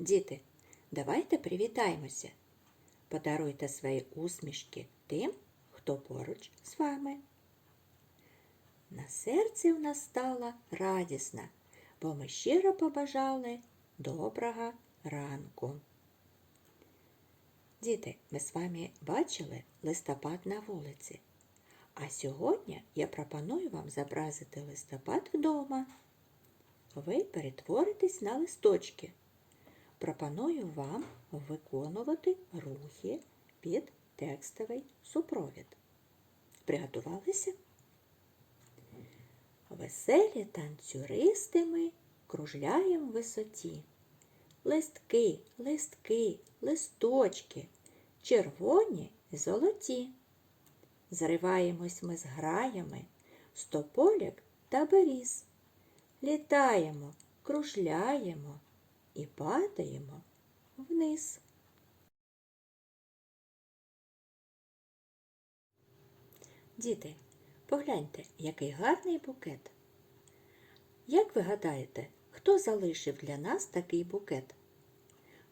Діти, давайте привітаємося. Подаруйте свої усмішки тим, хто поруч з вами. На серці в нас стала радісна, бо ми щиро побажали доброго ранку. Діти, ми з вами бачили листопад на вулиці. А сьогодні я пропоную вам зобразити листопад вдома. Ви перетворитесь на листочки. Пропоную вам виконувати рухи під текстовий супровід. Приготувалися? Веселі танцюристи ми кружляємо в висоті. Листки, листки, листочки, червоні й золоті. Зриваємось ми з граями, з тополік та беріз. Літаємо, кружляємо і падаємо вниз. Діти, погляньте, який гарний букет. Як ви гадаєте, хто залишив для нас такий букет?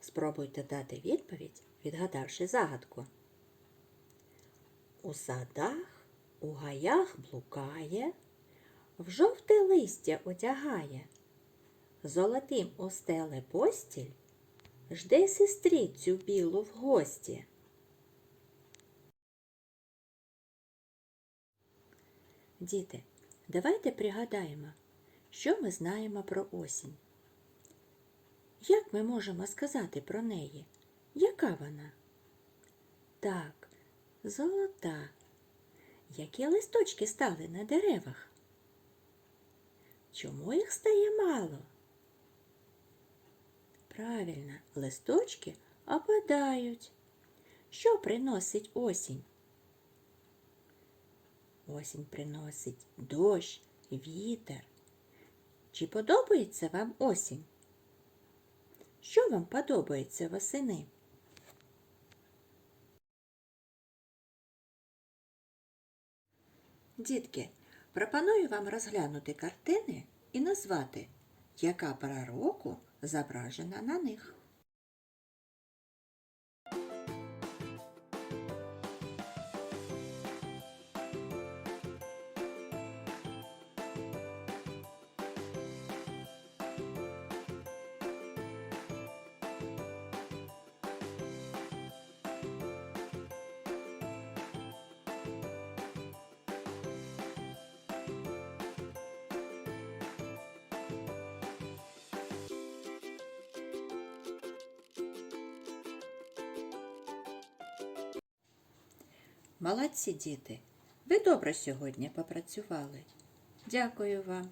Спробуйте дати відповідь, відгадавши загадку. У садах, у гаях блукає, в жовте листя одягає, золотим устеле постіль, жде сестрицю білу в гості. Діти, давайте пригадаємо, що ми знаємо про осінь. Як ми можемо сказати про неї? Яка вона? Так, золота. Які листочки стали на деревах? Чому їх стає мало? Правильно, листочки опадають. Що приносить осінь? Осінь приносить дощ, вітер. Чи подобається вам осінь? Що вам подобається восени? Дітки, пропоную вам розглянути картини і назвати, яка пора року зображена на них. Молодці діти! Ви добре сьогодні попрацювали. Дякую вам.